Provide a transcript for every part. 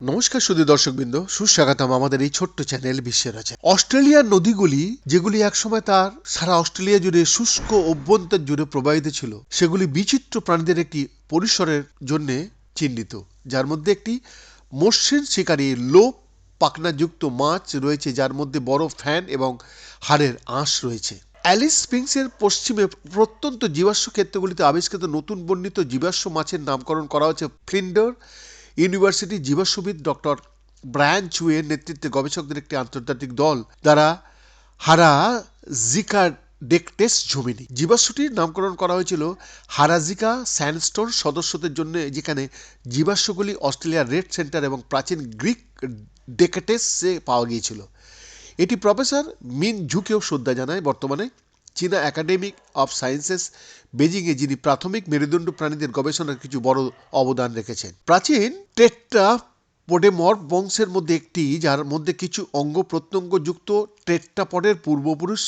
নমস্কার শুধু দর্শকবৃন্দ, সুস্বাগতম আমাদের এই ছোট্ট চ্যানেল বিশ্বের আছে অস্ট্রেলিয়ার নদীগুলি, যেগুলি একসময় তার সারা অস্ট্রেলিয়া জুড়ে শুষ্ক অভ্যন্তর জুড়ে প্রবাহিত ছিল, সেগুলি বিচিত্র প্রাণীদের একটি পরিসরের জন্য চিহ্নিত, যার মধ্যে একটি মসৃণ শিকারী লোপ পাখনাযুক্ত মাছ রয়েছে, যার মধ্যে বড় ফ্যান এবং হাড়ের আঁশ রয়েছে। অ্যালিস স্প্রিংসের পশ্চিমে প্রত্যন্ত জীবাশ্ম ক্ষেত্রগুলিতে আবিষ্কৃত নতুন বর্ণিত জীবাশ্ম মাছের নামকরণ করা হয়েছে ফ্লিন্ডার ইউনিভার্সিটি জীবাশ্মবিদ ডক্টর ব্রায়ান চুয়ের নেতৃত্বে গবেষকদের একটি আন্তর্জাতিক দল দ্বারা হারা জিকা ডেকটেস ঝুমিনি। জীবাশ্মটির নামকরণ করা হয়েছিল হারাজিকা স্যান্ডস্টোন সদস্যদের জন্য, যেখানে জীবাশ্মগুলি অস্ট্রেলিয়ার রেড সেন্টার এবং প্রাচীন গ্রিক ডেকেটেসে পাওয়া গিয়েছিল। এটি প্রফেসর মিন ঝুকেও শ্রদ্ধা জানায় বর্তমানে। চীনা একাডেমিক অফ সায়েন্সেস বেজিংয়ে যিনি প্রাথমিক মেরুদণ্ড প্রাণীদের গবেষণার কিছু বড় অবদান রেখেছেন। প্রাচীন টেট্রা পোডেমর্ফ বংশের মধ্যে একটি, যার মধ্যে কিছু অঙ্গ প্রত্যঙ্গ যুক্ত টেট্রাপডের পূর্বপুরুষ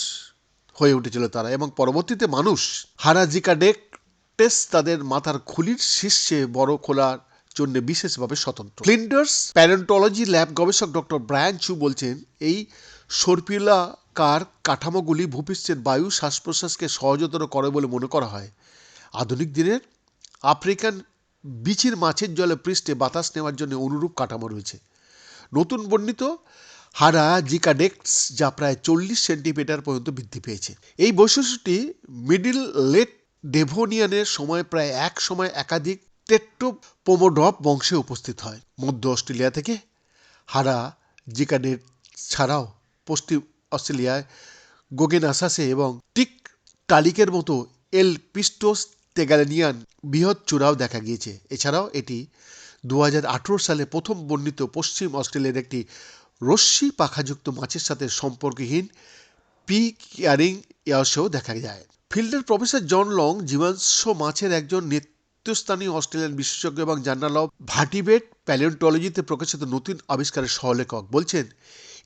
হয়ে উঠেছিল তারা এবং পরবর্তীতে মানুষ হারাজিকাডেকটেস তাদের মাথার খুলির শীর্ষে বড় খোলার জন্য বিশেষভাবে স্বতন্ত্র। ফ্লিন্ডার্স প্যারেন্টোলজি ল্যাব গবেষক ডক্টর ব্রায়ান চু বলছেন, এই সর্পিলাকার কাঠামোগুলি ভূপৃষ্ঠের বায়ু শ্বাস প্রশ্বাসকে সহজতর করে বলে মনে করা হয়। আধুনিক দিনের আফ্রিকান বিচির মাছের জলে পৃষ্ঠে বাতাস নেওয়ার জন্য অনুরূপ কাঠামো রয়েছে। নতুন বর্ণিত হারা জিকাডেক্টস যা প্রায় চল্লিশ সেন্টিমিটার পর্যন্ত বৃদ্ধি পেয়েছে। এই বৈশিষ্ট্যটি মিডিল লেট ডেভোনিয়ানের সময় প্রায় এক সময় একাধিক টেট্টোপোমোডপ বংশে উপস্থিত হয়। মধ্য অস্ট্রেলিয়া থেকে হারা জিকাডেট ছাড়াও পশ্চিম অস্ট্রেলিয়ায় গোগেনাসাসে এবং টিক টালিকের মতো এল পিস্টোস তেগালেনিয়ান বৃহৎ চূড়াও দেখা গিয়েছে। এছাড়াও এটি দু হাজার আঠারো সালে প্রথম বর্ণিত পশ্চিম অস্ট্রেলিয়ার একটি রশ্মি পাখাযুক্ত মাছের সাথে সম্পর্কহীন পি কিয়ারিং ইয়াসেও দেখা যায়। ফিল্ডের প্রফেসর জন লং জীবাংশ মাছের একজন নেতৃস্থানীয় অস্ট্রেলিয়ান বিশেষজ্ঞ এবং জার্নাল অফ ভার্টিবেট প্যালিওন্টোলজিতে প্রকাশিত নতুন আবিষ্কারের সহলেখক বলছেন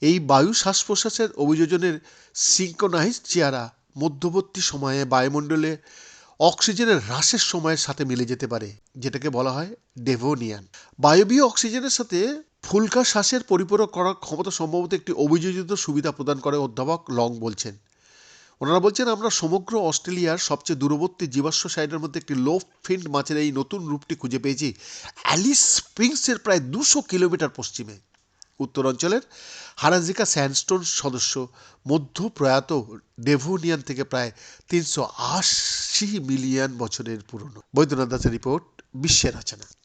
এই বায়ু শ্বাস প্রশ্বাসের অভিযোজনের সিঙ্কোনাইজ চেয়ারা মধ্যবর্তী সময়ে বায়ুমণ্ডলে অক্সিজেনের হ্রাসের সময়ের সাথে মিলে যেতে পারে, যেটাকে বলা হয় ডেভোনিয়ান। বায়বীয় অক্সিজেনের সাথে ফুলকা শ্বাসের পরিপূরক করার ক্ষমতা সম্ভবত একটি অভিযোজিত সুবিধা প্রদান করে অধ্যাপক লং বলছেন। ওনারা বলছেন, আমরা সমগ্র অস্ট্রেলিয়ার সবচেয়ে দূরবর্তী জীবাশ্ম সাইডের মধ্যে একটি লো ফিন্ড মাছের এই নতুন রূপটি খুঁজে পেয়েছি, অ্যালিস স্প্রিংসের প্রায় দুশো কিলোমিটার পশ্চিমে। উত্তরাঞ্চলের হারাজিকা স্যান্ডস্টোন সদস্য মধ্য প্রয়াত ডেভোনিয়ান থেকে প্রায় তিনশো আশি মিলিয়ন বছরের পুরনো। বৈদ্যনাথ দাসের রিপোর্ট, বিশ্বের রচনা।